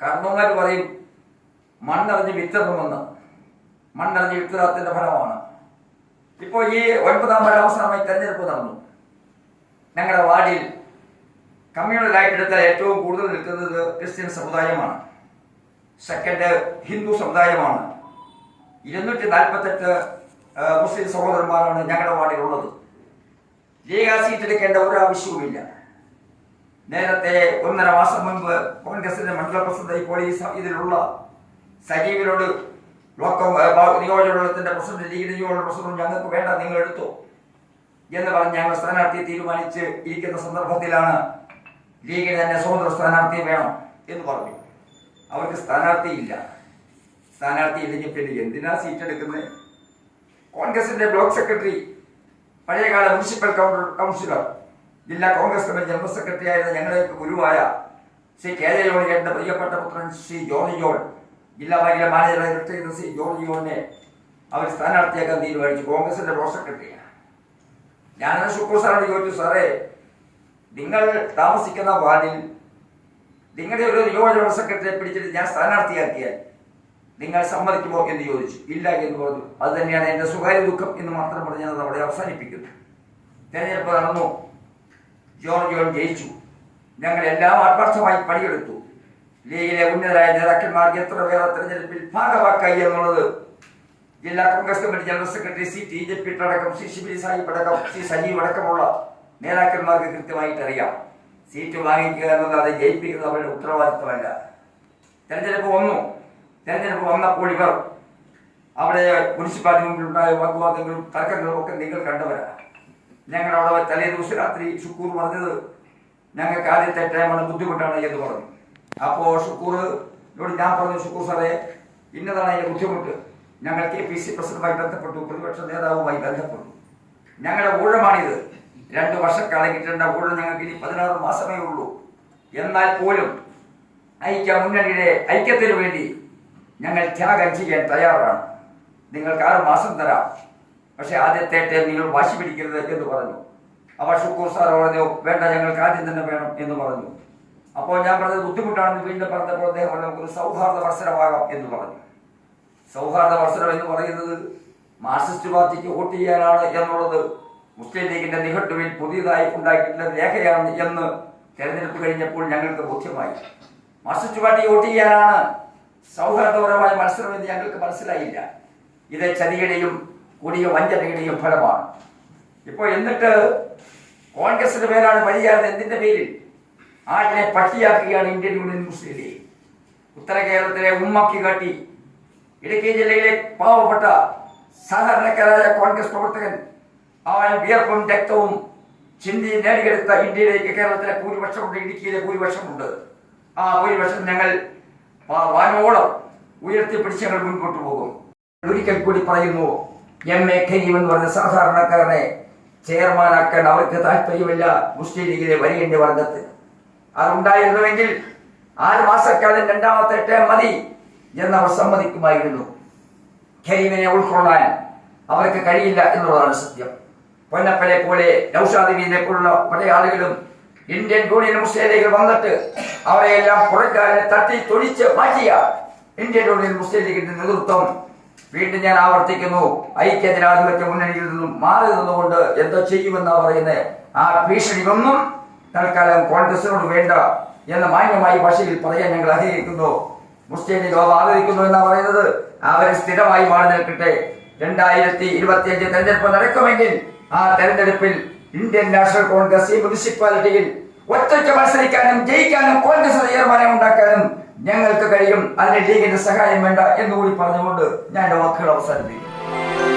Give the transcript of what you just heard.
കർമ്മന്മാർ പറയും മണ്ണറിഞ്ഞ് വിത്തിറങ്ങുമെന്ന് മണ്ണറിഞ്ഞ് വിത്തിറാത്തിന്റെ ഫലമാണ്. ഇപ്പോൾ ഈ ഒൻപതാം വരെ അവസാനമായി തെരഞ്ഞെടുപ്പ് നടന്നു. ഞങ്ങളുടെ വാർഡിൽ കമ്മ്യൂണൽ ആയിട്ടെടുത്ത ഏറ്റവും കൂടുതൽ നിൽക്കുന്നത് ക്രിസ്ത്യൻ സമുദായമാണ്. സെക്കൻഡ് ഹിന്ദു സമുദായമാണ്. ഇരുന്നൂറ്റി നാൽപ്പത്തെട്ട് മുസ്ലിം സഹോദരന്മാരാണ് ഞങ്ങളുടെ വാർഡിലുള്ളത് ലീഗ സീറ്റ് എടുക്കേണ്ട ഒരു ആവശ്യവുമില്ല. നേരത്തെ ഒന്നര മാസം മുൻപ് കോൺഗ്രസിന്റെ മണ്ഡല പ്രസിഡന്റ് ഇപ്പോൾ ഇതിലുള്ള സജീവിനോട് ലോക്കം നിയോജകമണ്ഡലത്തിന്റെ പ്രസിഡന്റ് ലീഗ് നിയോജക പ്രസിഡന്റ് ഞങ്ങൾക്ക് വേണ്ട നിങ്ങൾ എടുത്തു എന്ന് പറഞ്ഞ് ഞങ്ങൾ സ്ഥാനാർത്ഥിയെ തീരുമാനിച്ച് ഇരിക്കുന്ന സന്ദർഭത്തിലാണ് ലീഗിന് തന്നെ സ്വതന്ത്ര സ്ഥാനാർത്ഥി വേണം എന്ന് പറഞ്ഞു. അവർക്ക് സ്ഥാനാർത്ഥി ഇല്ല. സ്ഥാനാർത്ഥി ഇല്ലെങ്കിൽ പിന്നെ എന്തിനാ സീറ്റ് എടുക്കുന്നത് കോൺഗ്രസിന്റെ ബ്ലോക്ക് സെക്രട്ടറി പഴയകാല മുനിസിപ്പൽ കൗൺ- കൗൺസിലർ ജില്ലാ കോൺഗ്രസ് കമ്മിറ്റി ജനറൽ സെക്രട്ടറി ആയിരുന്ന ഞങ്ങളുടെ ഗുരുവായ ശ്രീ കെ ജെ ജോണിയുടെ പ്രിയപ്പെട്ട പുത്രൻ ശ്രീ ജോണി ജോൺ ജില്ലാ ബാങ്കിലെ മാനേജറായി റിട്ടയർ ചെയ്ത ശ്രീ ജോർജ് ജോണിനെ അവർ സ്ഥാനാർത്ഥിയാക്കാൻ തീരുമാനിച്ചു. കോൺഗ്രസിന്റെ ബ്ലോക്ക് സെക്രട്ടറിയാണ്. ഞാനത് ശുക്കൂർ സാറിനോട് ചോദിച്ചു സാറേ നിങ്ങൾ താമസിക്കുന്ന വാർഡിൽ നിങ്ങളുടെ ഒരു നിയോജക സെക്രട്ടറിയെ പിടിച്ചിട്ട് ഞാൻ സ്ഥാനാർത്ഥിയാക്കിയാൽ നിങ്ങൾ സമ്മതിക്കുമോ എന്ന് ചോദിച്ചു. ഇല്ല എന്ന് പറഞ്ഞു. അത് തന്നെയാണ് എന്റെ സ്വകാര്യ ദുഃഖം എന്ന് മാത്രം പറഞ്ഞ് ഞാൻ അവിടെ അവസാനിപ്പിക്കുന്നു. തെരഞ്ഞെടുപ്പ് നടന്നു. ജോർജ് ജോൺ ജയിച്ചു. ഞങ്ങൾ എല്ലാം ആത്മാർത്ഥമായി പണിയെടുത്തു. ലീഗിലെ ഉന്നതരായ നേതാക്കന്മാർക്ക് എത്ര പേരെ തെരഞ്ഞെടുപ്പിൽ ഭാഗമാക്കായി എന്നുള്ളത് ജില്ലാ Congress committee general secretary C T J P അടക്കം സി ശിബിരി സാഹിബ് അടക്കം സി സജീവ് അടക്കമുള്ള നേതാക്കന്മാർക്ക് കൃത്യമായിട്ട് അറിയാം. സീറ്റ് വാങ്ങിക്കുക എന്നത് അത് ജയിപ്പിക്കുന്നത് അവരുടെ ഉത്തരവാദിത്വമല്ല. തെരഞ്ഞെടുപ്പ് വന്നു. തെരഞ്ഞെടുപ്പ് വന്നപ്പോൾ ഇവർ അവിടെ മുനിസിപ്പാലിറ്റി മുമ്പിലുണ്ടായ വാഗ്വാദങ്ങളും തർക്കങ്ങളും ഒക്കെ നിങ്ങൾ കണ്ടവരാ ഞങ്ങൾ അവിടെ തലേ ദിവസം രാത്രി ഷുക്കൂർ പറഞ്ഞത് ഞങ്ങൾക്ക് ആദ്യത്തെ ടൈമാണ് ബുദ്ധിമുട്ടാണ് എന്ന് പറഞ്ഞു. അപ്പോൾ ഷുക്കൂറിനോട് ഞാൻ പറഞ്ഞു ഷുക്കൂർ സാറേ ഇന്നതാണ് അതിന്റെ ബുദ്ധിമുട്ട്. ഞങ്ങൾ കെ പി സി പ്രസിഡന്റുമായി ബന്ധപ്പെട്ടു പ്രതിപക്ഷ നേതാവുമായി ബന്ധപ്പെട്ടു. ഞങ്ങളുടെ ഊഴമാണിത്. രണ്ട് വർഷക്കാലം കിട്ടേണ്ട ഊഴം ഞങ്ങൾക്ക് ഇനി പതിനാറ് മാസമേ ഉള്ളൂ. എന്നാൽ പോലും ഐക്യ മുന്നണിയുടെ ഐക്യത്തിന് വേണ്ടി ഞങ്ങൾ ത്യാഗം ചെയ്യാൻ തയ്യാറാണ്. നിങ്ങൾക്ക് ആറ് മാസം തരാം. പക്ഷെ ആദ്യത്തെ നിങ്ങൾ വാശി പിടിക്കരുത് എന്ന് പറഞ്ഞു. അപ്പോൾ ഷുക്കൂർ സാർ പറഞ്ഞു വേണ്ട ഞങ്ങൾക്ക് ആദ്യം തന്നെ വേണം എന്ന് പറഞ്ഞു. അപ്പോൾ ഞാൻ പറഞ്ഞത് ബുദ്ധിമുട്ടാണെന്ന് വീണ്ടും പറഞ്ഞപ്പോൾ അദ്ദേഹം പറഞ്ഞു നമുക്കൊരു സൗഹാർദ്ദ മത്സരമാകാം എന്ന് പറഞ്ഞു. സൗഹാർദ്ദ മത്സരം എന്ന് പറയുന്നത് മാർക്സിസ്റ്റ് പാർട്ടിക്ക് വോട്ട് ചെയ്യാനാണ് എന്നുള്ളത് മുസ്ലിം ലീഗിന്റെ നിഘണ്ടുവിൽ പുതിയതായി ഉണ്ടാക്കിയിട്ടുള്ള രേഖയാണ് എന്ന് തെരഞ്ഞെടുപ്പ് കഴിഞ്ഞപ്പോൾ ഞങ്ങൾക്ക് ബോധ്യമായി. മാർക്സിസ്റ്റ് പാർട്ടി വോട്ട് ചെയ്യാനാണ് സൗഹാർദ്ദപരമായ മത്സരം എന്ന് ഞങ്ങൾക്ക് മനസ്സിലായില്ല. ഇത് ചതിയുടെയും കൂടിയ വഞ്ചനയുടെയും ഫലമാണ്. ഇപ്പോൾ എന്നിട്ട് കോൺഗ്രസിന്റെ പേരാണ് പരിചാരം എന്തിന്റെ പേരിൽ? ആടിനെ പട്ടിയാക്കുകയാണ് ഇന്ത്യൻ യൂണിയൻ മുസ്ലിം ലീഗ്. ഉത്തര കേരളത്തിലെ ഉമ്മക്കി കാട്ടി ഇടുക്കി ജില്ലയിലെ പാവപ്പെട്ട സാധാരണക്കാരായ കോൺഗ്രസ് പ്രവർത്തകൻ അവൻ വിയർപ്പും രക്തവും ചിന്തി നേടിയെടുത്ത ഇന്ത്യയിലേക്ക് കേരളത്തിലെ ഭൂരിപക്ഷമുണ്ട് ഇടുക്കിയിലെ ഭൂരിപക്ഷമുണ്ട്. ആ ഭൂരിപക്ഷം ഞങ്ങൾ വാനോളം വാനോളം ഉയർത്തിപ്പിടിച്ച് ഞങ്ങൾ മുൻപോട്ട് പോകും. ഒരിക്കൽ കൂടി പറയുന്നു എം എ കരീം എന്ന് പറഞ്ഞ സാധാരണക്കാരനെ ചെയർമാനാക്കാൻ അവർക്ക് താല്പര്യമില്ല. മുസ്ലിം ലീഗിലെ വരികന്റെ വർഗത്തിൽ അതുണ്ടായിരുന്നുവെങ്കിൽ ആറ് മാസക്കാലം രണ്ടാമത്തെ ടേം മതി എന്നവർ സമ്മതിക്കുമായിരുന്നു. കരീമിനെ ഉൾക്കൊള്ളാൻ അവർക്ക് കഴിയില്ല എന്നുള്ളതാണ് സത്യം. പൊന്നപ്പനെ പോലെ നൌഷാദിനെ പോലുള്ള പല ആളുകളും ഇന്ത്യൻ യൂണിയൻ മുസ്ലിം ലീഗിൽ വന്നിട്ട് അവരെയെല്ലാം പുറക്കാരെ തട്ടി തൊഴിച്ച് മാറ്റിയ ഇന്ത്യൻ യൂണിയൻ മുസ്ലിം ലീഗിന്റെ നേതൃത്വം വീണ്ടും ഞാൻ ആവർത്തിക്കുന്നു. ഐക്യത്തിനാധിപത്യ മുന്നണിയിൽ നിന്നും മാറി നിന്നുകൊണ്ട് എന്തോ ചെയ്യുമെന്നാ പറയുന്നത് ആ ഭീഷണിയൊന്നും തൽക്കാലം കോൺഗ്രസിനോട് വേണ്ട എന്ന് മാന്യമായി ഭാഷയിൽ പറയാൻ ഞങ്ങൾ ആഗ്രഹിക്കുന്നു. മുസ്ലിം അത് ആദരിക്കുന്നു എന്നാ പറയുന്നത്. അവർ സ്ഥിരമായി മാറി നിൽക്കട്ടെ. രണ്ടായിരത്തി ഇരുപത്തിയഞ്ച് തെരഞ്ഞെടുപ്പ് നടക്കുമെങ്കിൽ ആ തെരഞ്ഞെടുപ്പിൽ ഇന്ത്യൻ നാഷണൽ കോൺഗ്രസ് ഈ മുനിസിപ്പാലിറ്റിയിൽ ഒറ്റയ്ക്ക് മത്സരിക്കാനും ജയിക്കാനും കോൺഗ്രസ് തീരുമാനം ഉണ്ടാക്കാനും ഞങ്ങൾക്ക് കഴിയും. അതിന് ലീഗിന്റെ സഹായം വേണ്ട എന്നുകൂടി പറഞ്ഞുകൊണ്ട് ഞാൻ എന്റെ വാക്കുകൾ അവസാനിപ്പിക്കും